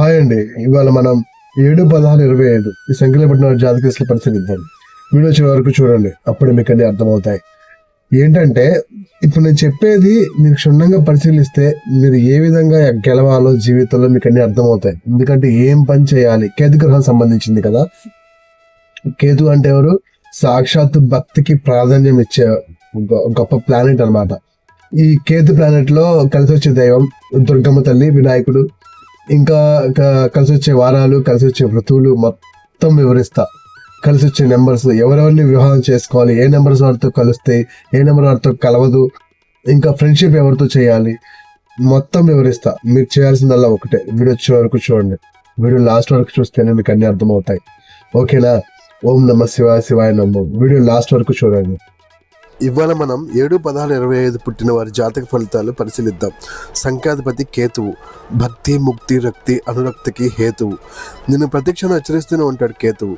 Hi అండి. ఇవాళ మనం ఏడు పదహారు ఇరవై ఐదు ఈ సంఖ్యలో పడిన జాతకేసులు పరిశీలిద్దాం. వీడియో చివరి వరకు చూడండి. అప్పుడు మీకు అన్ని అర్థమవుతాయి. ఏంటంటే ఇప్పుడు నేను చెప్పేది మీరు క్షుణ్ణంగా పరిశీలిస్తే మీరు ఏ విధంగా గెలవాలో జీవితంలో మీకు అన్ని అర్థమవుతాయి. ఎందుకంటే ఏం పని చేయాలి? కేతు గ్రహం సంబంధించింది కదా. కేతు అంటే ఎవరు? సాక్షాత్ భక్తికి ప్రాధాన్యం ఇచ్చే గొప్ప ప్లానెట్ అన్నమాట. ఈ కేతు ప్లానెట్లో కలిసి వచ్చే దైవం దుర్గమ్మ తల్లి వినాయకుడు ఇంకా కలిసి వచ్చే వారాలు కలిసి వచ్చే ఋతువులు మొత్తం వివరిస్తా. కలిసి వచ్చే నెంబర్స్ ఎవరెవరిని వివాహం చేసుకోవాలి ఏ నెంబర్స్ వారితో కలిస్తే ఏ నెంబర్ వారితో కలవదు ఇంకా ఫ్రెండ్షిప్ ఎవరితో చేయాలి మొత్తం వివరిస్తా. మీరు చేయాల్సిందల్లా ఒకటే. వీడియో వచ్చే వరకు చూడండి. వీడియో లాస్ట్ వరకు చూస్తేనే మీకు అన్ని అర్థమవుతాయి. ఓకేనా? ఓం నమ శివాయ శివాయ నమో. వీడియో లాస్ట్ వరకు చూడండి. ఇవాళ మనం ఏడు పదహారు ఇరవై ఐదు పుట్టిన వారి జాతక ఫలితాలు పరిశీలిద్దాం. సంఖ్యాధిపతి కేతువు భక్తి ముక్తి రక్తి అనురక్తికి హేతువు. నిన్ను ప్రతీక్షను హెచ్చరిస్తూనే ఉంటాడు కేతువు.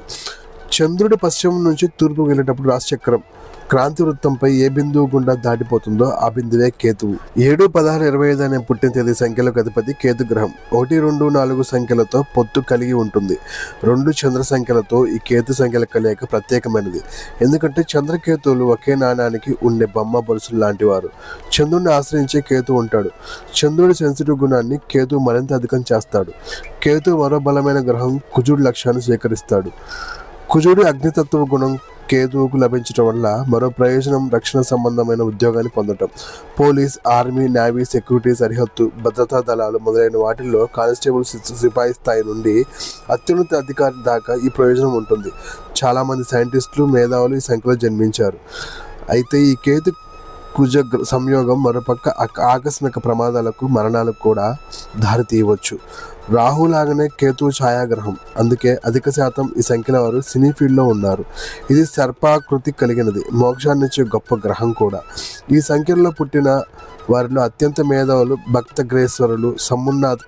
చంద్రుడి పశ్చిమం నుంచి తూర్పుకు వెళ్ళేటప్పుడు రాశిచక్రం క్రాంతి వృత్తంపై ఏ బిందువు గుండా దాటిపోతుందో ఆ బిందువే కేతువు. ఏడు పదహారు ఇరవై ఐదు అనే పుట్టిన తేదీ సంఖ్యలకు అధిపతి కేతు గ్రహం. ఒకటి రెండు నాలుగు సంఖ్యలతో పొత్తు కలిగి ఉంటుంది. రెండు చంద్ర సంఖ్యలతో ఈ కేతు సంఖ్యల కలయిక ప్రత్యేకమైనది. ఎందుకంటే చంద్రకేతువులు ఒకే నాణానికి ఉండే బొమ్మ బొరుసులు లాంటి వారు చంద్రుడిని ఆశ్రయించే కేతు ఉంటాడు. చంద్రుడి సెన్సిటివ్ గుణాన్ని కేతు మరింత అధికం చేస్తాడు. కేతు మరో బలమైన గ్రహం కుజుడు లక్ష్యాన్ని స్వీకరిస్తాడు. కుజుడి అగ్నితత్వ గుణం కేతువుకు లభించడం వల్ల మరో ప్రయోజనం రక్షణ సంబంధమైన ఉద్యోగాన్ని పొందటం. పోలీస్ ఆర్మీ నేవీ సెక్యూరిటీ సరిహద్దు భద్రతా దళాలు మొదలైన వాటిల్లో కానిస్టేబుల్ సిపాయి స్థాయి నుండి అత్యున్నత అధికారి దాకా ఈ ప్రయోజనం ఉంటుంది. చాలామంది సైంటిస్టులు మేధావులు ఈ సంఖ్యలో జన్మించారు. అయితే ఈ కేతు కుజ సంయోగం మరోపక్క ఆకస్మిక ప్రమాదాలకు మరణాలకు కూడా దారి తీయవచ్చు రాహు లాగానే కేతు ఛాయాగ్రహం. అందుకే అధిక శాతం ఈ సంఖ్యల వారు సినీ ఫీల్డ్లో ఉన్నారు. ఇది సర్పాకృతి కలిగినది. మోక్షాన్నిచ్చే గొప్ప గ్రహం కూడా. ఈ సంఖ్యలో పుట్టిన వారిలో అత్యంత మేధావులు భక్తగ్రేశ్వరులు సమున్నత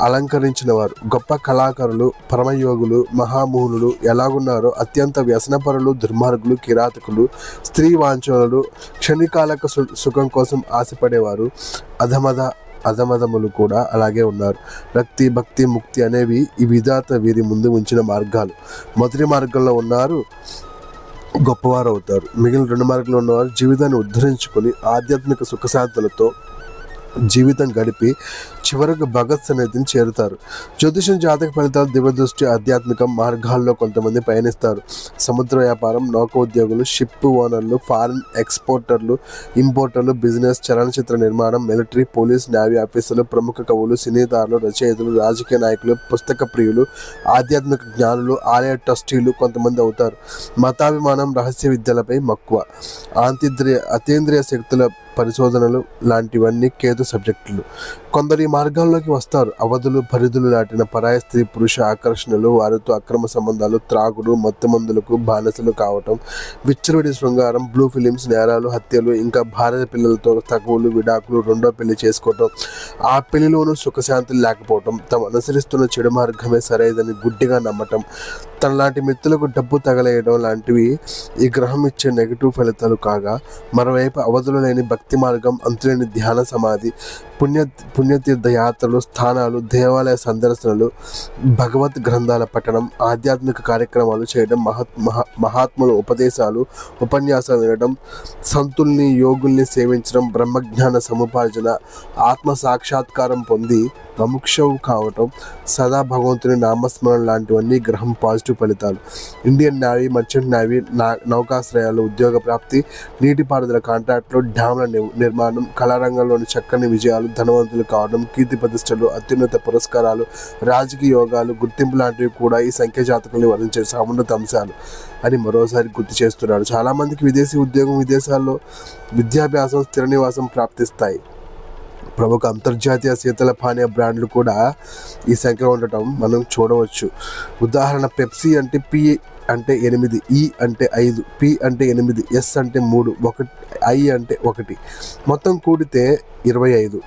అలంకరించిన వారు గొప్ప కళాకారులు పరమయోగులు మహామూలులు ఎలాగున్నారో అత్యంత వ్యసనపరులు దుర్మార్గులు కిరాతకులు స్త్రీ వాంఛనులు క్షణికాలక సు- సుఖం కోసం ఆశపడేవారు అధమధ అధమధములు కూడా అలాగే ఉన్నారు. రక్తి భక్తి ముక్తి అనేవి ఈ విధాత వీరి ముందు ఉంచిన మార్గాలు. మొదటి మార్గంలో ఉన్నారు గొప్పవారు అవుతారు మిగిలిన రెండు మార్గంలో ఉన్నవారు జీవితాన్ని ఉద్ధరించుకొని ఆధ్యాత్మిక సుఖశాంతులతో జీవితం గడిపి చివరకు భగత్ సన్నిధిని చేరుతారు. జ్యోతిషం జాతక ఫలితాలు దివ్యదృష్టి ఆధ్యాత్మిక మార్గాల్లో కొంతమంది పయనిస్తారు. సముద్ర వ్యాపారం నౌకోద్యోగులు షిప్ ఓనర్లు ఫారిన్ ఎక్స్పోర్టర్లు ఇంపోర్టర్లు బిజినెస్ చలనచిత్ర నిర్మాణం మిలిటరీ పోలీస్ నేవీ ఆఫీసర్లు ప్రముఖ కవులు సినీదారులు రచయితలు రాజకీయ నాయకులు పుస్తక ప్రియులు ఆధ్యాత్మిక జ్ఞానులు ఆలయ ట్రస్టీలు కొంతమంది అవుతారు. మతాభిమానం రహస్య విద్యలపై మక్కువ. ఆంతింద్రియ అతీంద్రియ శక్తుల పరిశోధనలు లాంటివన్నీ కేతు సబ్జెక్టులు. కొందరు ఈ మార్గాల్లోకి వస్తారు. అవధులు పరిధులు దాటిన పరాయ స్త్రీ పురుష ఆకర్షణలు వారితో అక్రమ సంబంధాలు త్రాగుడు మత్తు మందులకు బానిసలు కావటం విచ్చలవిడి శృంగారం బ్లూ ఫిలిమ్స్ నేరాలు హత్యలు ఇంకా భార్య పిల్లలతో తగువులు విడాకులు రెండో పెళ్ళి చేసుకోవటం ఆ పెళ్ళిలోనూ సుఖశాంతులు లేకపోవటం తమ అనుసరిస్తున్న చెడు మార్గమే సరైనదని గుడ్డిగా నమ్మటం తనలాంటి మిత్రులకు డబ్బు తగలేయడం లాంటివి ఈ గ్రహం ఇచ్చే నెగిటివ్ ఫలితాలు కాగా మరోవైపు అవధులు లేని భక్తి భక్తి మార్గం అంతులేని ధ్యాన సమాధి పుణ్య పుణ్యతీర్థ యాత్రలు స్థానాలు దేవాలయ సందర్శనలు భగవత్ గ్రంథాల పఠనం ఆధ్యాత్మిక కార్యక్రమాలు చేయడం మహత్ మహా మహాత్ముల ఉపదేశాలు ఉపన్యాసాలు వినడం సంతుల్ని యోగుల్ని సేవించడం బ్రహ్మజ్ఞాన సముపార్జన ఆత్మ సాక్షాత్కారం పొంది ప్రముక్షవు కావటం సదా భగవంతుని నామస్మరణ లాంటివన్నీ గ్రహం పాజిటివ్ ఫలితాలు. ఇండియన్ నేవీ మర్చెంట్ నేవీ నా నౌకాశ్రయాలు ఉద్యోగ ప్రాప్తి నీటిపారుదల కాంట్రాక్టులు డ్యామ్ల ని- నిర్మాణం కళారంగంలోని చక్కని విజయాలు ధనవంతులు కావడం కీర్తి ప్రతిష్టలు అత్యున్నత పురస్కారాలు రాజకీయ యోగాలు గుర్తింపు లాంటివి కూడా ఈ సంఖ్య జాతకుల్ని వర్ణించే సమున్నత అంశాలు అని మరోసారి గుర్తు చేస్తున్నాడు చాలామందికి విదేశీ ఉద్యోగం విదేశాల్లో విద్యాభ్యాసం స్థిర నివాసం ప్రాప్తిస్తాయి. ప్రముఖ అంతర్జాతీయ శీతల పానీయ బ్రాండ్లు కూడా ఈ సంఖ్యలో ఉండటం మనం చూడవచ్చు. ఉదాహరణ పెప్సీ అంటే పి అంటే ఎనిమిది ఈ అంటే ఐదు పి అంటే ఎనిమిది ఎస్ అంటే మూడు ఒకటి ఐ అంటే ఒకటి. మొత్తం కూడితే ఇరవై ఐదు.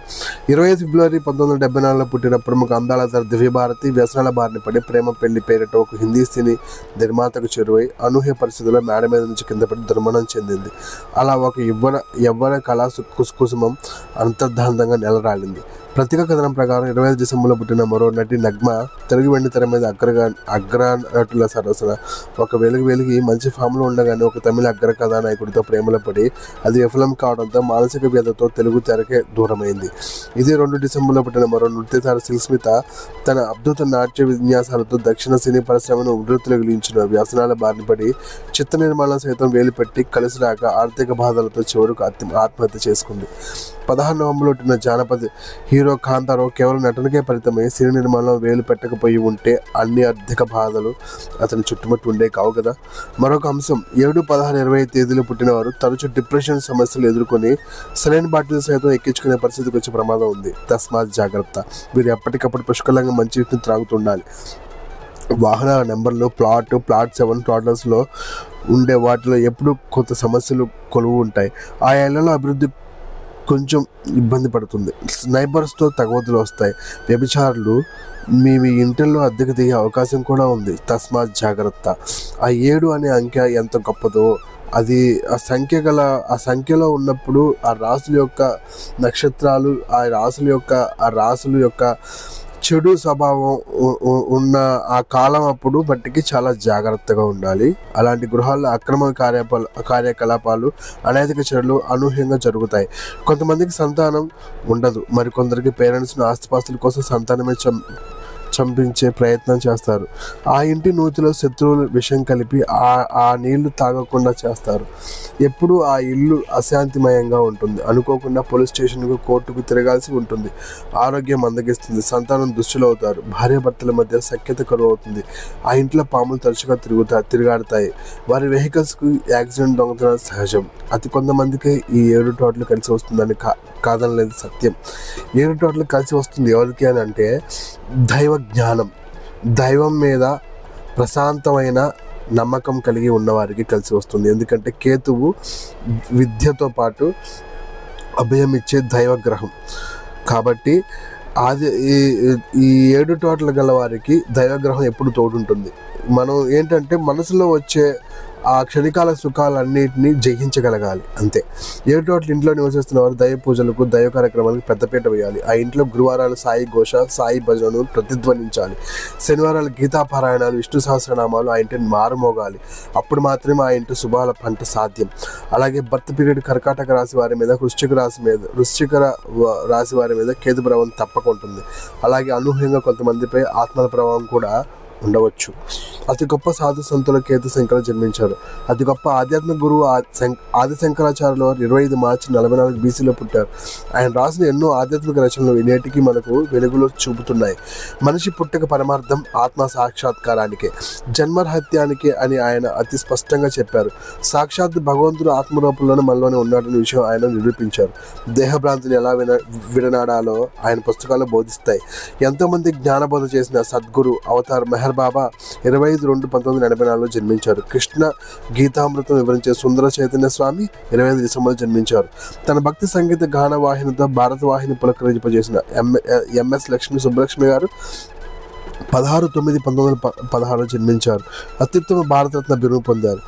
ఇరవై ఐదు ఫిబ్రవరి పంతొమ్మిది వందల డెబ్బై నాలుగులో పుట్టిన ప్రముఖ అందాల తర దివ్యభారతి వ్యసనాల బారిన పడి ప్రేమ పెళ్ళి పేరిట ఒక హిందీ సినీ నిర్మాతకు చేరువై అనూహ్య పరిస్థితుల్లో మేడ మీద నుంచి కింద పడి దుర్మరణం చెందింది. అలా ఒక యవ్వన యవ్వన కళా సు- కుసుకుసుమం అంతర్ధాంతంగా నెలరాలింది. ప్రత్యేక కథనం ప్రకారం ఇరవై ఐదు డిసెంబర్లో పుట్టిన మరో నటి నగ్మ తెలుగు వెండి తెర మీద అగ్రగా అగ్ర నటుల సరసన. ఒక వెలుగు వెలిగి మంచి ఫామ్లో ఉండగానే ఒక తమిళ అగ్ర కథానాయకుడితో ప్రేమలో పడి అది విఫలం కావడంతో మానసిక వ్యధతో తెలుగు తెరకే దూరమైంది. ఇదే రెండు డిసెంబర్లో పుట్టిన మరో నృత్యతార శిల్స్మిత తన అద్భుత నాట్య విన్యాసాలతో దక్షిణ సినీ పరిశ్రమను ఉధృతులగిలించిన వ్యసనాల బారిన పడి చిత్త నిర్మాణం సైతం వేలిపెట్టి కలిసి రాక ఆర్థిక బాధలతో చివరకు ఆత్మహత్య చేసుకుంది. పదహారు నవంబర్లో పుట్టిన జానపద హీరో కాంతారావు కేవలం నటనకే ఫలితమై సినీ నిర్మాణంలో వేలు పెట్టకపోయి ఉంటే అన్ని ఆర్థిక బాధలు అతని చుట్టుముట్టు ఉండే కావు కదా. మరొక అంశం ఏడు పదహారు ఇరవై తేదీలు పుట్టినవారు తరచూ డిప్రెషన్ సమస్యలు ఎదుర్కొని సెలైన్ బాటిల్ సైతం ఎక్కించుకునే పరిస్థితికి వచ్చే ప్రమాదం ఉంది. తస్మాత్ జాగ్రత్త. వీరు ఎప్పటికప్పుడు పుష్కలంగా మంచి నీటిని త్రాగుతుండాలి. వాహనాల నెంబర్లు ప్లాట్ ప్లాట్ సెవెన్ ప్లాటర్స్లో ఉండే వాటిలో ఎప్పుడూ కొత్త సమస్యలు కొలువు ఉంటాయి. ఆ ఏళ్ళలో అభివృద్ధి కొంచెం ఇబ్బంది పడుతుంది. నైబర్స్తో తగవతులు వస్తాయి. వ్యభిచారులు మీ మీ ఇంటిల్లో అద్దెకు దిగే అవకాశం కూడా ఉంది. తస్మాత్ జాగ్రత్త. ఆ ఏడు అనే అంకె ఎంత గొప్పదో అది ఆ సంఖ్య గల ఆ సంఖ్యలో ఉన్నప్పుడు ఆ రాసుల యొక్క నక్షత్రాలు ఆ రాసుల యొక్క ఆ రాసుల యొక్క చెడు స్వభావం ఉన్న ఆ కాలం అప్పుడు బట్టికి చాలా జాగ్రత్తగా ఉండాలి. అలాంటి గృహాల్లో అక్రమ కార్యపాల కార్యకలాపాలు అనైతిక చర్యలు అనూహ్యంగా జరుగుతాయి. కొంతమందికి సంతానం ఉండదు. మరికొందరికి పేరెంట్స్ను ఆస్తిపాస్తుల కోసం సంతానమే చంపించే ప్రయత్నం చేస్తారు. ఆ ఇంటి నూతిలో శత్రువులు విషం కలిపి ఆ ఆ నీళ్ళు తాగకుండా చేస్తారు. ఎప్పుడూ ఆ ఇల్లు అశాంతిమయంగా ఉంటుంది. అనుకోకుండా పోలీస్ స్టేషన్కు కోర్టుకు తిరగాల్సి ఉంటుంది. ఆరోగ్యం మందగిస్తుంది సంతానం దుస్తులు అవుతారు. భార్యాభర్తల మధ్య సఖ్యత కరువు అవుతుంది ఆ ఇంట్లో పాములు తరచుగా తిరుగుతాయి తిరుగాడతాయి. వారి వెహికల్స్కు యాక్సిడెంట్ దొంగతనం సహజం. అతి కొంతమందికి ఈ ఏడు టోట్లు కలిసి వస్తుందని కా కాదనలేదు సత్యం. ఏడు కలిసి వస్తుంది ఎవరికి అని అంటే దైవ జ్ఞానం. దైవం మీద ప్రశాంతమైన నమ్మకం కలిగి ఉన్నవారికి కలిసి వస్తుంది. ఎందుకంటే కేతువు విద్యతో పాటు అభయం ఇచ్చే దైవగ్రహం. కాబట్టి అది ఈ ఈ ఏడు టోటలు గల వారికి దైవగ్రహం ఎప్పుడు తోడుంటుంది. మనం ఏంటంటే మనసులో వచ్చే ఆ క్షణికాల సుఖాలన్నింటినీ జయించగలగాలి. అంతే. ఏడు ఇంట్లో నివసిస్తున్న వారు దైవ పూజలకు దైవ కార్యక్రమాలకు పెద్దపీట వేయాలి. ఆ ఇంట్లో గురువారాలు సాయి ఘోష సాయి భజనను ప్రతిధ్వనించాలి. శనివారాలు గీతాపారాయణాలు విష్ణు సహస్రనామాలు ఆ ఇంటిని మారుమోగాలి. అప్పుడు మాత్రమే ఆ ఇంటి శుభాల పంట సాధ్యం. అలాగే బర్త్ పీరియడ్ కర్కాటక రాశి వారి మీద వృశ్చిక రాశి మీద వృశ్చిక వ- రాశి వారి మీద కేతు ప్రభావం తప్పకుంటుంది అలాగే అనూహ్యంగా కొంతమందిపై ఆత్మల ప్రభావం కూడా ఉండవచ్చు. అతి గొప్ప సాధు సంతుల కేతు శంకర జన్మించారు అతి గొప్ప ఆధ్యాత్మిక గురువు ఆది శంకరాచార్యులు వారు ఇరవై ఐదు మార్చి నలభై నాలుగు బీసీలో పుట్టారు. ఆయన రాసిన ఎన్నో ఆధ్యాత్మిక రచనలు నేటికి మనకు వెలుగులో చూపుతున్నాయి. మనిషి పుట్టక పరమార్థం ఆత్మ సాక్షాత్కారానికి జన్మరహత్యానికి అని ఆయన అతి స్పష్టంగా చెప్పారు. సాక్షాత్ భగవంతుడు ఆత్మరూపంలోనే మనలోనే ఉన్నాడనే విషయం ఆయన నిరూపించారు. దేహభ్రాంతిని ఎలా విన విడనాడాలో ఆయన పుస్తకాలు బోధిస్తాయి. ఎంతోమంది జ్ఞానబోధ చేసిన సద్గురు అవతార్ మెహర్ బాబా ఇరవై ఐదు రెండు పంతొమ్మిది ఎనభై నాలుగులో జన్మించారు. కృష్ణ గీతామృతం వివరించే సుందర చైతన్య స్వామి ఇరవై ఐదు డిసెంబర్ జన్మించారు. తన భక్తి సంగీత గాన వాహినితో భారత వాహిని పులకరింపజేసిన M A M S Lakshmi Subbalakshmi garu పదహారు తొమ్మిది పంతొమ్మిది వందల ప- పదహారులో జన్మించారు. అత్యుత్తమ భారతరత్న బిరుదు పొందారు.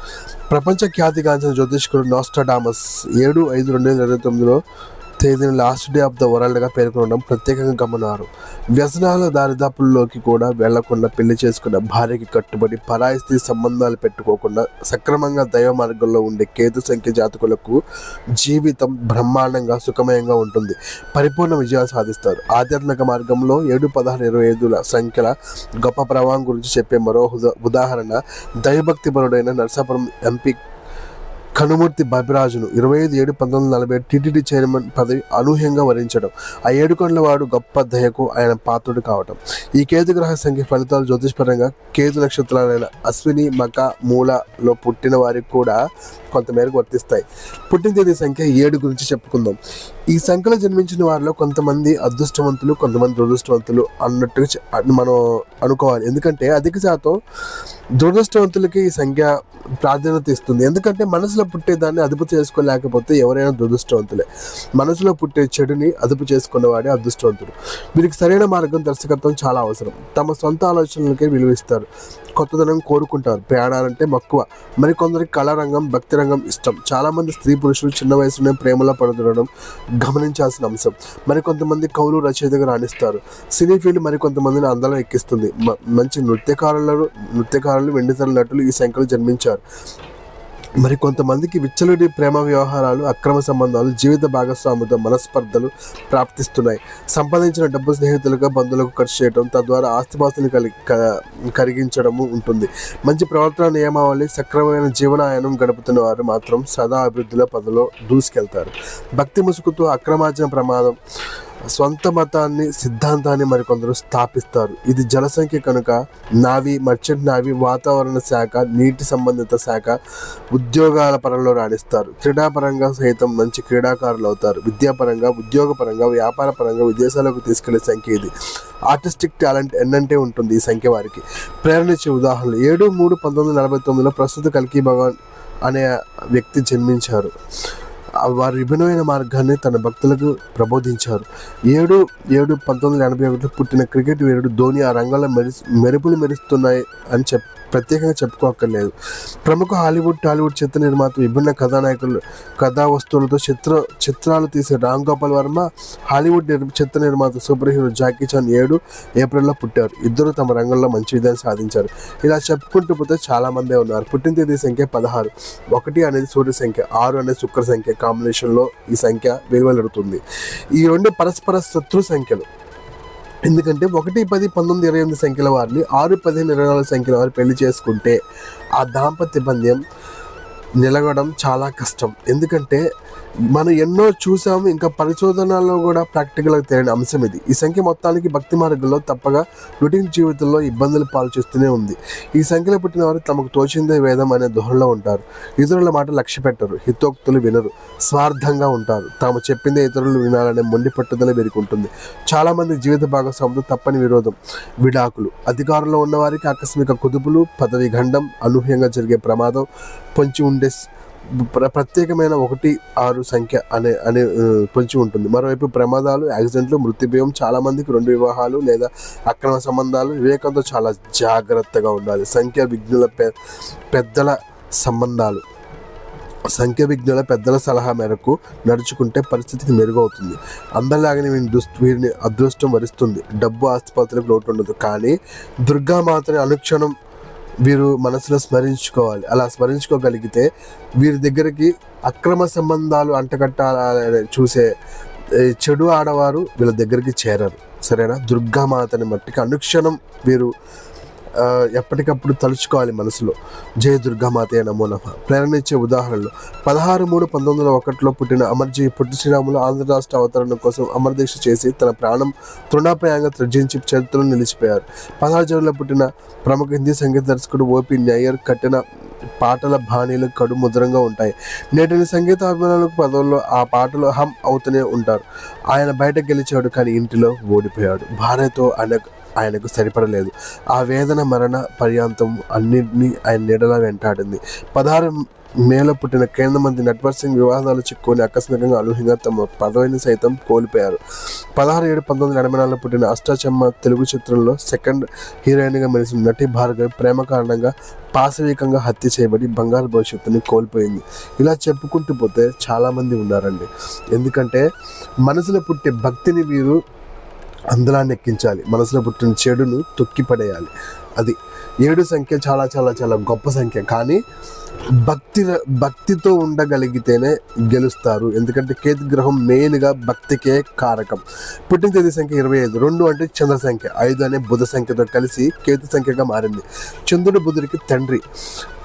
ప్రపంచ ఖ్యాతిగాంచిన జ్యోతిష్కుడు నోస్టాడామస్ ఏడు ఐదు రెండు వేల ఇరవై తొమ్మిదిలో తేదీని లాస్ట్ డే ఆఫ్ ద వరల్డ్గా పేర్కొనడం ప్రత్యేకంగా గమనారు వ్యసనాల దారిదాపుల్లోకి కూడా వెళ్ళకుండా పెళ్ళి చేసుకున్న భార్యకి కట్టుబడి పరాయి స్త్రీ సంబంధాలు పెట్టుకోకుండా సక్రమంగా దైవ మార్గంలో ఉండే కేతు సంఖ్య జాతకులకు జీవితం బ్రహ్మాండంగా సుఖమయంగా ఉంటుంది. పరిపూర్ణ విజయాలు సాధిస్తారు. ఆధ్యాత్మిక మార్గంలో ఏడు పదహారు ఇరవై ఐదుల సంఖ్యల గొప్ప ప్రభావం గురించి చెప్పే మరో ఉదా- ఉదాహరణ దైవభక్తి పరుడైన నరసాపురం ఎంపీ కనుమూర్తి బాబిరాజును ఇరవై ఐదు ఏడు పంతొమ్మిది వందల నలభై టీటీడీ చైర్మన్ పదవి అనూహ్యంగా వరించడం ఆ ఏడుకొండల వాడు గొప్ప దయకు ఆయన పాత్రుడు కావటం. ఈ కేతు గ్రహ సంఖ్య ఫలితాలు జ్యోతిష్పరంగా కేతు నక్షత్రాలైన అశ్విని మక మూలలో పుట్టిన వారికి కూడా కొంతమేరకు వర్తిస్తాయి. పుట్టిన తేదీ సంఖ్య ఏడు గురించి చెప్పుకుందాం. ఈ సంఖ్యలో జన్మించిన వారిలో కొంతమంది అదృష్టవంతులు కొంతమంది దురదృష్టవంతులు అన్నట్టుగా మనం అనుకోవాలి. ఎందుకంటే అధిక శాతం దురదృష్టవంతులకి ఈ సంఖ్య ప్రాధాన్యత ఇస్తుంది. ఎందుకంటే మనసులో పుట్టేదాన్ని అదుపు చేసుకోలేకపోతే ఎవరైనా దురదృష్టవంతులే. మనసులో పుట్టే చెడుని అదుపు చేసుకున్నవాడే అదృష్టవంతుడు. వీరికి సరైన మార్గం దర్శకత్వం చాలా అవసరం. తమ సొంత ఆలోచనలకే విలువిస్తారు. కొత్తదనం కోరుకుంటారు. ప్రయాణాలంటే మక్కువ. మరికొందరికి కళారంగం భక్తి రంగం ఇష్టం. చాలామంది స్త్రీ పురుషులు చిన్న వయసులోనే ప్రేమలో పడుతుండడం గమనించాల్సిన అంశం. మరికొంతమంది కవులు రచయితగా రాణిస్తారు. సినీ ఫీల్డ్ మరికొంతమందిని అందాలను ఎక్కిస్తుంది. మ- మంచి నృత్యకారులు నృత్యకారులు వెండితెర నటులు ఈ సంఖ్యలో జన్మించారు. మరి కొంతమందికి విచ్చలుడి ప్రేమ వ్యవహారాలు అక్రమ సంబంధాలు జీవిత భాగస్వాముతో మనస్పర్ధలు ప్రాప్తిస్తున్నాయి. సంపాదించిన డబ్బు స్నేహితులుగా బంధువులకు ఖర్చు చేయడం తద్వారా ఆస్తిపాస్తుని కలి క- కరిగించడము ఉంటుంది. మంచి ప్రవర్తన నియమావళి సక్రమమైన జీవనాయనం గడుపుతున్న వారు మాత్రం సదా అభివృద్ధిలో పదలో దూసుకెళ్తారు. భక్తి ముసుగుతో అక్రమార్జన ప్రమాదం సొంత మతాన్ని సిద్ధాంతాన్ని మరికొందరు స్థాపిస్తారు. ఇది జలసంఖ్య కనుక నావి మర్చెంట్ నావి వాతావరణ శాఖ నీటి సంబంధిత శాఖ ఉద్యోగాల పరంలో రాణిస్తారు. క్రీడాపరంగా సైతం మంచి క్రీడాకారులు అవుతారు. విద్యాపరంగా ఉద్యోగపరంగా వ్యాపార పరంగా విదేశాలకు తీసుకెళ్ళే సంఖ్య ఇది. ఆర్టిస్టిక్ టాలెంట్ ఎన్నంటే ఉంటుంది ఈ సంఖ్య వారికి. ప్రేరణించే ఉదాహరణలు. ఏడు మూడు పంతొమ్మిది వందల నలభై తొమ్మిదిలో ప్రస్తుత కల్కి భగవాన్ అనే వ్యక్తి జన్మించారు. వారి విభిన్నమైన మార్గాన్ని తన భక్తులకు ప్రబోధించారు. ఏడు ఏడు పంతొమ్మిది వందల ఎనభై ఒకటిలో పుట్టిన క్రికెట్ వీరుడు ధోని ఆ రంగంలో మెరి మెరుపులు మెరుస్తున్నాయి అని చెప్ ప్రత్యేకంగా చెప్పుకోక్కర్లేదు. ప్రముఖ హాలీవుడ్ టాలీవుడ్ చిత్ర నిర్మాత విభిన్న కథానాయకులు కథా వస్తువులతో చిత్ర చిత్రాలు తీసే రామ్ గోపాల్ వర్మ హాలీవుడ్ నిర్ చిత్ర నిర్మాత సూపర్ హీరో జాకీ చాన్ ఏడు ఏప్రిల్లో పుట్టారు. ఇద్దరు తమ రంగంలో మంచి విజయాన్ని సాధించారు. ఇలా చెప్పుకుంటూ పోతే చాలామందే ఉన్నారు. పుట్టిన తేదీ సంఖ్య పదహారు. ఒకటి అనేది సూర్య సంఖ్య ఆరు అనేది శుక్ర సంఖ్య. కాంబినేషన్లో ఈ సంఖ్య వెలువడుతుంది ఈ రెండు పరస్పర శత్రు సంఖ్యలు. ఎందుకంటే ఒకటి పది పంతొమ్మిది ఇరవై ఎనిమిది సంఖ్యల వారిని ఆరు పదిహేను ఇరవై నాలుగు సంఖ్యల వారు పెళ్ళి చేసుకుంటే ఆ దాంపత్య బంధ్యం నిలవడం చాలా కష్టం. ఎందుకంటే మనం ఎన్నో చూసాము ఇంకా పరిశోధనలో కూడా ప్రాక్టికల్గా తెలియని అంశం ఇది. ఈ సంఖ్య మొత్తానికి భక్తి మార్గంలో తప్పగా రొటీన్ జీవితంలో ఇబ్బందులు పాలు చేస్తూనే ఉంది. ఈ సంఖ్యలో పుట్టిన వారు తమకు తోచిందే వేదం అనే దోహంలో ఉంటారు. ఇతరుల మాట లక్ష్య పెట్టరు హితోక్తులు వినరు స్వార్థంగా ఉంటారు. తాము చెప్పిందే ఇతరులు వినాలనే మొండి పట్టుదల వీరికి చాలామంది జీవిత భాగస్వాములతో తప్పని విరోధం విడాకులు. అధికారంలో ఉన్నవారికి ఆకస్మిక కుదుపులు పదవి గండం అనూహ్యంగా జరిగే ప్రమాదం పొంచి ఉండే స్- ప్రత్యేకమైన ఒకటి ఆరు సంఖ్య అనే అనే పొంచి ఉంటుంది. మరోవైపు ప్రమాదాలు యాక్సిడెంట్లు మృత్యుభయం చాలా మందికి రెండు వివాహాలు లేదా అక్రమ సంబంధాలు వివేకంతో చాలా జాగ్రత్తగా ఉండాలి. సంఖ్య విఘ్నుల పెద్దల సంబంధాలు. సంఖ్య విజ్ఞుల పెద్దల సలహా మేరకు నడుచుకుంటే పరిస్థితికి మెరుగవుతుంది. అందరిలాగానే వీని దుస్తు వీరిని అదృష్టం వరిస్తుంది. డబ్బు ఆస్తిపాత్రకు లోటు ఉండదు కానీ దుర్గా మాత్రమే అనుక్షణం వీరు మనసులో స్మరించుకోవాలి. అలా స్మరించుకోగలిగితే వీరి దగ్గరికి అక్రమ సంబంధాలు అంటగట్టాలని చూసే చెడు ఆడవారు వీళ్ళ దగ్గరికి చేరరు. సరేనా? దుర్గామాతని మట్టికి అనుక్షణం వీరు ఎప్పటికప్పుడు తలుచుకోవాలి మనసులో. జయ దుర్గామాతే నమో నమ. ప్రేరణించే ఉదాహరణలు. పదహారు మూడు పంతొమ్మిది వందల ఒకటిలో పుట్టిన అమర్జీ పొట్టి శ్రీరాములు ఆంధ్ర రాష్ట్ర అవతరణ కోసం అమరదీక్ష చేసి తన ప్రాణం తృణాప్రాయంగా త్రజించి చరిత్రలో నిలిచిపోయారు. పదహారు జనులో పుట్టిన ప్రముఖ హిందీ సంగీత దర్శకుడు ఓపి నయ్యర్ కట్టిన పాటల బాణీలు కడు ముద్రంగా ఉంటాయి. నేటిని సంగీత అభిమానులకు పదవుల్లో ఆ పాటలు హమ్ అవుతూనే ఉంటారు. ఆయన బయట గెలిచాడు కానీ ఇంటిలో ఓడిపోయాడు. భార్యతో అనేక ఆయనకు సరిపడలేదు. ఆ వేదన మరణ పర్యాంతం అన్నింటినీ ఆయన నీడలా వెంటాడింది. పదహారు మేలో పుట్టిన కేంద్ర మంత్రి నట్వర్ సింగ్ వివాదాలు చిక్కుని ఆకస్మికంగా అనూహ్యంగా తమ పదవిని సైతం కోల్పోయారు. పదహారు ఏడు పంతొమ్మిది ఎనభై నాలుగులో పుట్టిన అష్టాచమ్మ తెలుగు చిత్రంలో సెకండ్ హీరోయిన్గా మెలిసిన నటి భార్గవి ప్రేమ కారణంగా పాశవికంగా హత్య చేయబడి బంగారు భవిష్యత్తుని కోల్పోయింది. ఇలా చెప్పుకుంటూ పోతే చాలామంది ఉన్నారండి. ఎందుకంటే మనసులో పుట్టే భక్తిని వీరు అందలాన్ని ఎక్కించాలి. మనసులో పుట్టిన చెడును తొక్కిపడేయాలి అది ఏడు సంఖ్య చాలా చాలా చాలా గొప్ప సంఖ్య. కానీ భక్తి భక్తితో ఉండగలిగితేనే గెలుస్తారు. ఎందుకంటే కేతు గ్రహం మెయిన్గా భక్తికే కారకం. పుట్టిన తేదీ సంఖ్య ఇరవై ఐదు. రెండు అంటే చంద్ర సంఖ్య. ఐదు అనే బుధ సంఖ్యతో కలిసి కేతు సంఖ్యగా మారింది. చంద్రుడు బుధుడికి తండ్రి.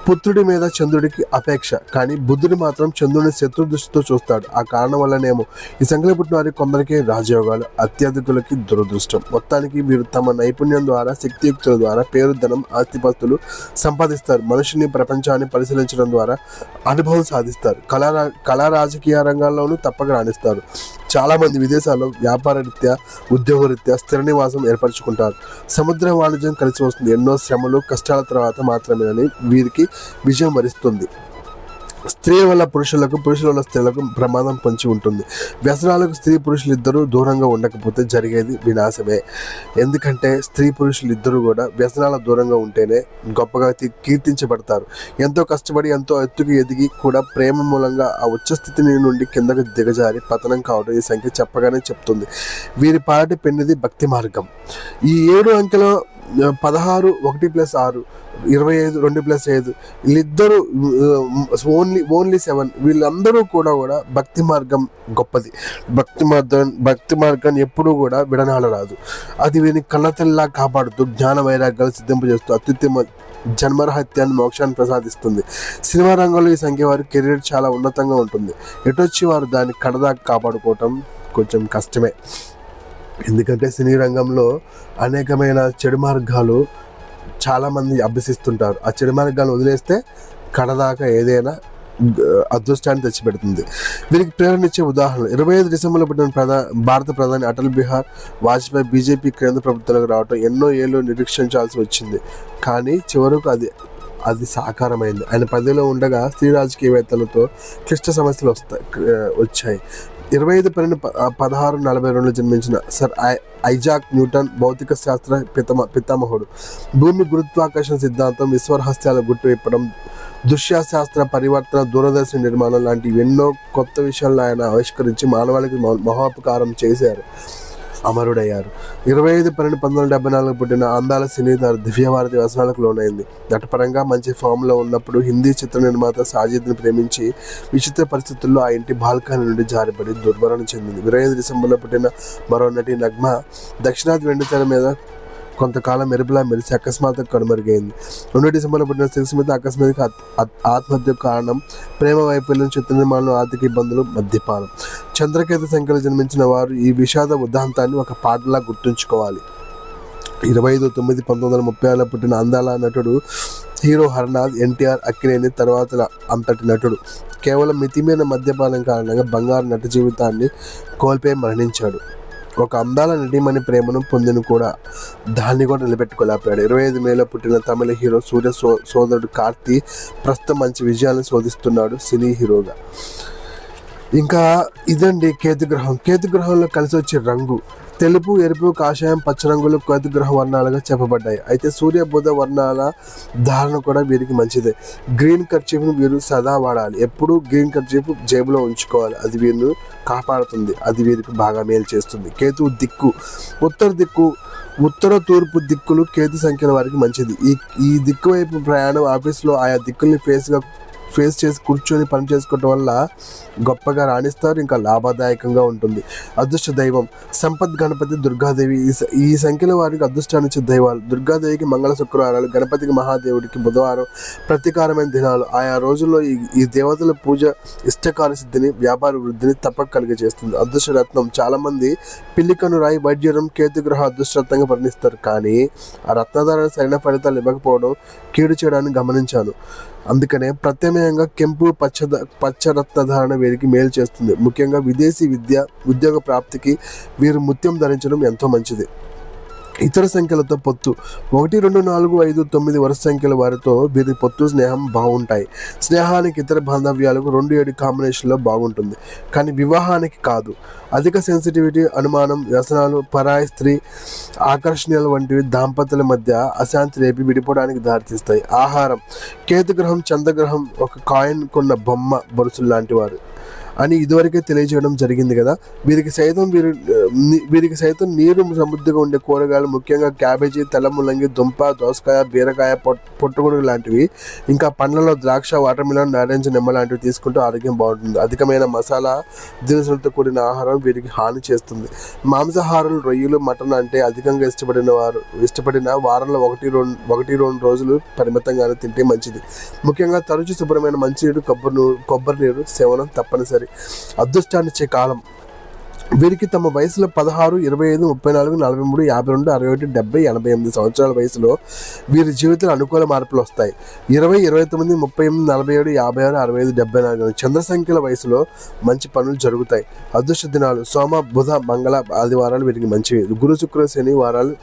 పుత్రుడి మీద చంద్రుడికి అపేక్ష. కానీ బుద్ధుడు మాత్రం చంద్రుడిని శత్రు దృష్టితో చూస్తాడు. ఆ కారణం వల్లనేమో ఈ సంఖ్యలో పుట్టిన వారికి కొందరికి రాజయోగాలు అత్యధికులకి దురదృష్టం. మొత్తానికి వీరు తమ నైపుణ్యం ద్వారా శక్తియుక్తుల ద్వారా పేరు ధనం ఆస్తిపాస్తులు సంపాదిస్తారు. మనుషుని ప్రపంచాన్ని పరిశీలించడం ద్వారా అనుభవం సాధిస్తారు. కళా కళా రాజకీయ రంగాల్లోనూ తప్పక రాణిస్తారు. చాలామంది విదేశాల్లో వ్యాపార రీత్యా ఉద్యోగరీత్యా స్థిర నివాసం ఏర్పరచుకుంటారు. సముద్ర వాణిజ్యం కలిసి వస్తుంది. ఎన్నో శ్రమలు కష్టాల తర్వాత మాత్రమేనని వీరికి విజయం వరిస్తుంది. స్త్రీ వల్ల పురుషులకు పురుషుల వల్ల స్త్రీలకు ప్రమాదం పొంచి ఉంటుంది. వ్యసనాలకు స్త్రీ పురుషులు ఇద్దరూ దూరంగా ఉండకపోతే జరిగేది వినాశమే. ఎందుకంటే స్త్రీ పురుషులు ఇద్దరు కూడా వ్యసనాల దూరంగా ఉంటేనే గొప్పగా కీర్తించబడతారు. ఎంతో కష్టపడి ఎంతో ఎత్తుకు ఎదిగి కూడా ప్రేమ మూలంగా ఆ ఉచ్చస్థితి నుండి కిందకు దిగజారి పతనం కావడం ఈ సంఖ్య చెప్పగానే చెప్తుంది. వీరి పాటి పెన్నిది భక్తి మార్గం. ఈ ఏడు అంకెలో పదహారు ఒకటి ప్లస్ ఆరు ఇరవై ఐదు రెండు ప్లస్ ఐదు. వీళ్ళిద్దరూ ఓన్లీ ఓన్లీ సెవెన్. వీళ్ళందరూ కూడా కూడా భక్తి మార్గం గొప్పది. భక్తి మార్గం భక్తి మార్గం ఎప్పుడూ కూడా విడనాడరాదు. అది వీని కళ్ళతల్లా కాపాడుతూ జ్ఞాన వైరాగ్యాలు సిద్ధింపజేస్తూ అత్యుత్తమ జన్మరహత్యాన్ని మోక్షాన్ని ప్రసాదిస్తుంది. సినిమా రంగంలో ఈ సంఖ్య వారి కెరీర్ చాలా ఉన్నతంగా ఉంటుంది. ఎటొచ్చి వారు దాన్ని కడదాకా కాపాడుకోవటం కొంచెం కష్టమే. ఎందుకంటే సినీ రంగంలో అనేకమైన చెడు మార్గాలు చాలామంది అభ్యసిస్తుంటారు. ఆ చెడు మార్గాలు వదిలేస్తే కడదాకా ఏదైనా అదృష్టాన్ని తెచ్చిపెడుతుంది. దీనికి ప్రేరణిచ్చే ఉదాహరణ ఇరవై ఐదు డిసెంబర్లో పుట్టిన ప్రధా భారత ప్రధాని అటల్ బిహార్ వాజ్పేయి బీజేపీ కేంద్ర ప్రభుత్వంలోకి రావడం ఎన్నో ఏళ్ళు నిరీక్షించాల్సి వచ్చింది. కానీ చివరకు అది అది సాకారమైంది. ఆయన పదవిలో ఉండగా స్త్రీ రాజకీయవేత్తలతో క్లిష్ట సమస్యలు వస్తాయి వచ్చాయి. ఇరవై ఐదు పన్నెండు ప- పదహారు నలభై రెండులో జన్మించిన సర్ ఐ ఐజాక్ న్యూటన్ భౌతిక శాస్త్ర పితమ పితామహుడు. భూమి గురుత్వాకర్షణ సిద్ధాంతం విశ్వరహస్యాల గుట్టు విప్పడం దృశ్యశాస్త్ర పరివర్తన దూరదర్శన నిర్మాణం లాంటి ఎన్నో కొత్త విషయాలను ఆయన ఆవిష్కరించి మానవాళికి మహోపకారం చేశారు. అమరుడయ్యారు. ఇరవై ఐదు పన్నెండు పంతొమ్మిది వందల డెబ్బై నాలుగు పుట్టిన అందాల సినీతారు దివ్యభారతి వ్యసనాలకు లోనైంది. నటపరంగా మంచి ఫామ్లో ఉన్నప్పుడు హిందీ చిత్ర నిర్మాత సాజిద్ని ప్రేమించి విచిత్ర పరిస్థితుల్లో ఆ ఇంటి బాల్కనీ నుండి జారిపడి దుర్మరణం చెందింది. ఇరవై ఐదు డిసెంబర్లో పుట్టిన మరో నటి నగ్మ దక్షిణాది వెండితెర మీద కొంతకాలం మెరుపులా మెరిసి అకస్మాత్తుగా కనుమరుగైంది. రెండు డిసెంబర్లో పుట్టిన సుస్మిత అకస్మాత్తుగా ఆత్- ఆత్మహత్యకు కారణం ప్రేమ వైఫల్యం చిత్ర నిర్మాణంలో ఆర్థిక ఇబ్బందులు మద్యపానం. చంద్రకేతు సంఖ్యలో జన్మించిన వారు ఈ విషాద ఉదాంతాన్ని ఒక పాటలా గుర్తుంచుకోవాలి. ఇరవై ఐదు తొమ్మిది పంతొమ్మిది వందల ముప్పై ఆరులో పుట్టిన అందాల నటుడు హీరో హర్నాథ్ ఎన్టీఆర్ అక్కినేని తర్వాత అంతటి నటుడు. కేవలం మితిమైన మద్యపానం కారణంగా బంగారు నట జీవితాన్ని కోల్పోయి మరణించాడు. ఒక అందాల నటీమణి ప్రేమను పొందిను కూడా దాన్ని కూడా నిలబెట్టుకోలేకపోయాడు. ఇరవై ఐదు మేలో పుట్టిన తమిళ హీరో సూర్య సో సోదరుడు కార్తీ ప్రస్తుతం మంచి విజయాలను శోధిస్తున్నాడు సినీ హీరోగా. ఇంకా ఇదండి కేతుగ్రహం. కేతుగ్రహంలో కలిసి వచ్చే రంగు. తెలుపు ఎరుపు కాషాయం పచ్చ రంగులు కేతుగ్రహ వర్ణాలుగా చెప్పబడ్డాయి. అయితే సూర్య బుధ వర్ణాల ధారణ కూడా వీరికి మంచిదే. గ్రీన్ కర్చీఫ్ను వీరు సదా వాడాలి. ఎప్పుడూ గ్రీన్ కర్చీఫ్ జేబులో ఉంచుకోవాలి. అది వీరిని కాపాడుతుంది. అది వీరికి బాగా మేలు చేస్తుంది. కేతు దిక్కు ఉత్తర దిక్కు ఉత్తర తూర్పు దిక్కులు కేతు సంఖ్యల వారికి మంచిది. ఈ ఈ దిక్కు వైపు ప్రయాణం ఆఫీస్లో ఆయా దిక్కుల్ని ఫేస్గా ఫేస్ చేసి కూర్చొని పని చేసుకోవటం వల్ల గొప్పగా రాణిస్తారు ఇంకా లాభదాయకంగా ఉంటుంది. అదృష్ట దైవం. సంపత్ గణపతి దుర్గాదేవి ఈ ఈ సంఖ్యలో వారికి అదృష్టాన్ని ఇచ్చే దైవాలు. దుర్గాదేవికి మంగళ శుక్రవారాలు గణపతికి మహాదేవుడికి బుధవారం ప్రతీకారమైన దినాలు. ఆయా రోజుల్లో ఈ ఈ దేవతల పూజ ఇష్టకాల సిద్ధిని వ్యాపార వృద్ధిని తప్పక కలిగ చేస్తుంది అదృష్ట రత్నం. పిల్లికను రాయి వైద్యరం కేతుగ్రహ అదృష్టరత్నంగా పరిణిస్తారు కానీ ఆ రత్నధారణ సరైన ఫలితాలు ఇవ్వకపోవడం కీడు చేయడాన్ని గమనించాను. అందుకనే ప్రత్యామ్నాయంగా కెంపు పచ్చ పచ్చ రక్తధారణ వీరికి మేలు చేస్తుంది. ముఖ్యంగా విదేశీ విద్య ఉద్యోగ ప్రాప్తికి వీరు ముత్యం ధరించడం ఎంతో మంచిది. ఇతర సంఖ్యలతో పొత్తు. ఒకటి రెండు నాలుగు ఐదు తొమ్మిది వరుస సంఖ్యల వారితో వీరి పొత్తు స్నేహం బాగుంటాయి. స్నేహానికి ఇతర బాంధవ్యాలకు రెండు ఏడు కాంబినేషన్లో బాగుంటుంది. కానీ వివాహానికి కాదు. అధిక సెన్సిటివిటీ అనుమానం వ్యసనాలు పరాయి స్త్రీ ఆకర్షణీయాలు వంటివి దాంపత్యుల మధ్య అశాంతి రేపి విడిపోవడానికి దారితీస్తాయి. ఆహారం. కేతుగ్రహం చంద్రగ్రహం ఒక కాయిన్ కొన్న బొమ్మ బరుసులు లాంటి వారు అని ఇదివరకే తెలియజేయడం జరిగింది కదా. వీరికి సైతం వీరు వీరికి సైతం నీరు సమృద్ధిగా ఉండే కూరగాయలు ముఖ్యంగా క్యాబేజీ తెల్ల ముల్లంగి దుంప దోసకాయ బీరకాయ పొట్- పొట్టుగొడుగు లాంటివి. ఇంకా పండ్లలో ద్రాక్ష వాటర్ మిలన్ నిమ్మ లాంటివి తీసుకుంటూ ఆరోగ్యం బాగుంటుంది. అధికమైన మసాలా దినుసులతో కూడిన ఆహారం వీరికి హాని చేస్తుంది. మాంసాహారాలు రొయ్యలు మటన్ అంటే అధికంగా ఇష్టపడిన వారు ఇష్టపడిన వారంలో ఒకటి రెండు ఒకటి రెండు రోజులు పరిమితంగానే తింటే మంచిది. ముఖ్యంగా తరచు శుభ్రమైన మంచినీరు కొబ్బరి నూ- కొబ్బరి నీరు సేవనం తప్పనిసరి. అదృష్టాన్నిచ్చే కాలం. వీరికి తమ వయసులో పదహారు ఇరవై ఐదు ముప్పై నాలుగు నలభై మూడు యాభై రెండు అరవై ఒకటి డెబ్బై ఎనభై ఎనిమిది సంవత్సరాల వయసులో వీరి జీవితంలో అనుకూల మార్పులు వస్తాయి. ఇరవై ఇరవై తొమ్మిది ముప్పై ఎనిమిది నలభై ఏడు యాభై ఆరు అరవై ఐదు డెబ్బై నాలుగు చంద్ర సంఖ్యల వయసులో మంచి పనులు జరుగుతాయి. అదృష్ట దినాలు సోమ బుధ మంగళ ఆదివారాలు వీరికి మంచివి. గురు శుక్ర శని వారాలు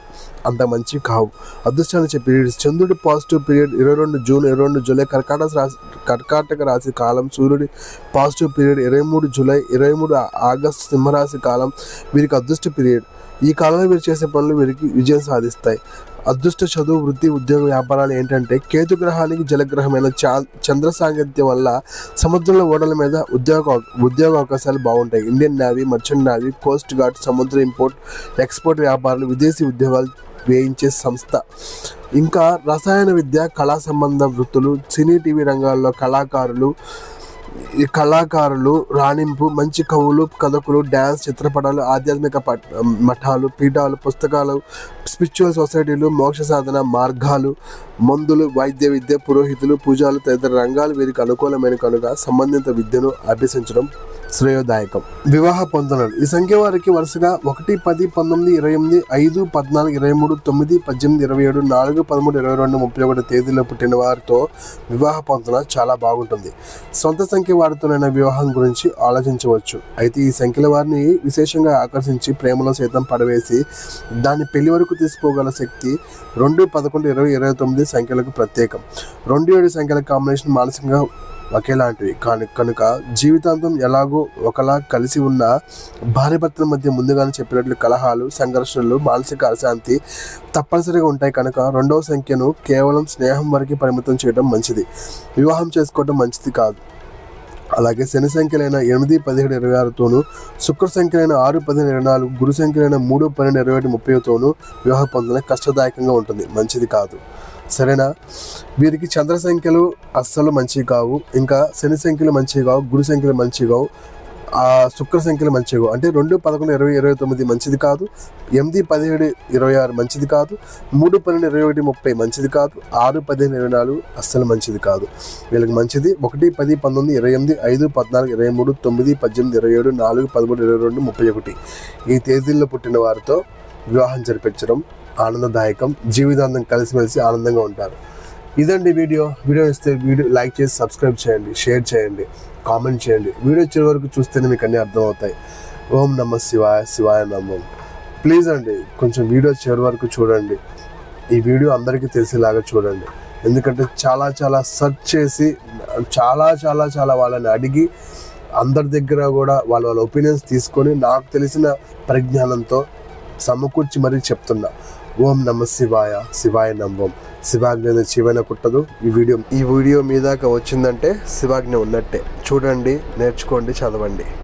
అంత మంచివి కావు. అదృష్టాన్ని పీరియడ్స్ చంద్రుడి పాజిటివ్ పీరియడ్ ఇరవై రెండు జూన్ ఇరవై రెండు జూలై కర్కాటక రాశి కర్కాటక రాశి కాలం సూర్యుడి పాజిటివ్ పీరియడ్ ఇరవై మూడు జూలై ఇరవై మూడు ఆగస్టు సింహరాశి కాలం వీరికి అదృష్ట పీరియడ్ ఈ కాలంలో వీరు చేసే పనులు వీరికి విజయం సాధిస్తాయి. అదృష్ట చదువు వృత్తి ఉద్యోగ వ్యాపారాలు ఏంటంటే కేతు గ్రహానికి జలగ్రహమైన చా చంద్ర సాంగత్యం వల్ల సముద్రంలో ఓడల మీద ఉద్యోగ ఉద్యోగ అవకాశాలు బాగుంటాయి. Indian navy merchant navy coast guard సముద్ర ఇంపోర్ట్ ఎక్స్పోర్ట్ వ్యాపారాలు విదేశీ ఉద్యోగాలు వేయించే సంస్థ. ఇంకా రసాయన విద్య కళా సంబంధ వృత్తులు సినీ టీవీ రంగాల్లో కళాకారులు ఈ కళాకారులు రాణింపు మంచి కవులు కథకులు డ్యాన్స్ చిత్రపటాలు ఆధ్యాత్మిక మఠాలు పీఠాలు పుస్తకాలు స్పిరిచువల్ సొసైటీలు మోక్ష సాధన మార్గాలు మందులు వైద్య విద్య పురోహితులు పూజలు తదితర రంగాలు వీరికి అనుకూలమైన కనుక సంబంధిత విద్యను అభ్యసించడం శ్రేయోదాయకం. వివాహ పొందనలు. ఈ సంఖ్య వారికి వరుసగా ఒకటి పది పంతొమ్మిది ఇరవై ఎనిమిది ఐదు పద్నాలుగు ఇరవై మూడు తొమ్మిది పద్దెనిమిది ఇరవై ఏడు నాలుగు పదమూడు ఇరవై రెండు ముప్పై ఒకటి తేదీలో పుట్టిన వారితో వివాహ పొందన చాలా బాగుంటుంది. సొంత సంఖ్య వారితోనైన వివాహం గురించి ఆలోచించవచ్చు. అయితే ఈ సంఖ్యల వారిని విశేషంగా ఆకర్షించి ప్రేమలో సైతం పడవేసి దాన్ని పెళ్ళి వరకు తీసుకోగల శక్తి రెండు పదకొండు ఇరవై ఇరవై తొమ్మిది సంఖ్యలకు ప్రత్యేకం. రెండు ఏడు సంఖ్యల కాంబినేషన్ మానసికంగా ఒకేలాంటివి. కానీ కనుక జీవితాంతం ఎలాగో ఒకలా కలిసి ఉన్న భార్యభర్తల మధ్య ముందుగానే చెప్పినట్లు కలహాలు సంఘర్షణలు మానసిక అశాంతి తప్పనిసరిగా ఉంటాయి. కనుక రెండవ సంఖ్యను కేవలం స్నేహం వరకు పరిమితం చేయడం మంచిది. వివాహం చేసుకోవడం మంచిది కాదు. అలాగే శని సంఖ్యలైన ఎనిమిది పదిహేడు ఇరవై ఆరుతోనూ శుక్ర సంఖ్యలైన ఆరు పదిహేను ఇరవై నాలుగు గురు సంఖ్యలైన మూడు పన్నెండు ఇరవై ఒకటి ముప్పైతోనూ వివాహ పొందడం కష్టదాయకంగా ఉంటుంది. మంచిది కాదు. సరేనా? వీరికి చంద్ర సంఖ్యలు అస్సలు మంచివి కావు. ఇంకా శని సంఖ్యలు మంచివి కావు గురు సంఖ్యలు మంచివి కావు ఆ శుక్ర సంఖ్యలు మంచివి అంటే రెండు పదకొండు ఇరవై ఇరవై తొమ్మిది మంచిది కాదు. ఎనిమిది పదిహేడు ఇరవై ఆరు మంచిది కాదు. మూడు పన్నెండు ఇరవై ఒకటి ముప్పై మంచిది కాదు. ఆరు పదిహేను ఇరవై నాలుగు అస్సలు మంచిది కాదు. వీళ్ళకి మంచిది. ఒకటి పది పంతొమ్మిది ఇరవై ఎనిమిది ఐదు పద్నాలుగు ఇరవై మూడు తొమ్మిది పద్దెనిమిది ఇరవై ఏడు నాలుగు పదమూడు ఇరవై రెండు ముప్పై ఒకటి. ఈ తేదీల్లో పుట్టిన వారితో వివాహం జరిపించడం ఆనందదాయకం జీవితాంతం కలిసిమెలిసి ఆనందంగా ఉంటారు. ఇదండి వీడియో. వీడియో ఇస్తే వీడియో లైక్ చేసి సబ్స్క్రైబ్ చేయండి షేర్ చేయండి కామెంట్ చేయండి. వీడియో చివరి వరకు చూస్తేనే మీకు అన్నీ అర్థమవుతాయి. ఓం నమ శివాయ శివాయ నమం. ప్లీజ్ అండి కొంచెం వీడియో చివరి వరకు చూడండి. ఈ వీడియో అందరికీ తెలిసేలాగా చూడండి. ఎందుకంటే చాలా చాలా సెర్చ్ చేసి చాలా చాలా చాలా వాళ్ళని అడిగి అందరి దగ్గర కూడా వాళ్ళ వాళ్ళ ఒపీనియన్స్ తీసుకొని నాకు తెలిసిన పరిజ్ఞానంతో సమకూర్చి మరీ చెప్తున్నా. ఓం నమ శివాయ. శివాయ నమ్మం శివాజ్ఞ శివైన పుట్టదు. ఈ వీడియో ఈ వీడియో మీ దాకా వచ్చిందంటే శివాజ్ఞ ఉన్నట్టే. చూడండి నేర్చుకోండి చదవండి.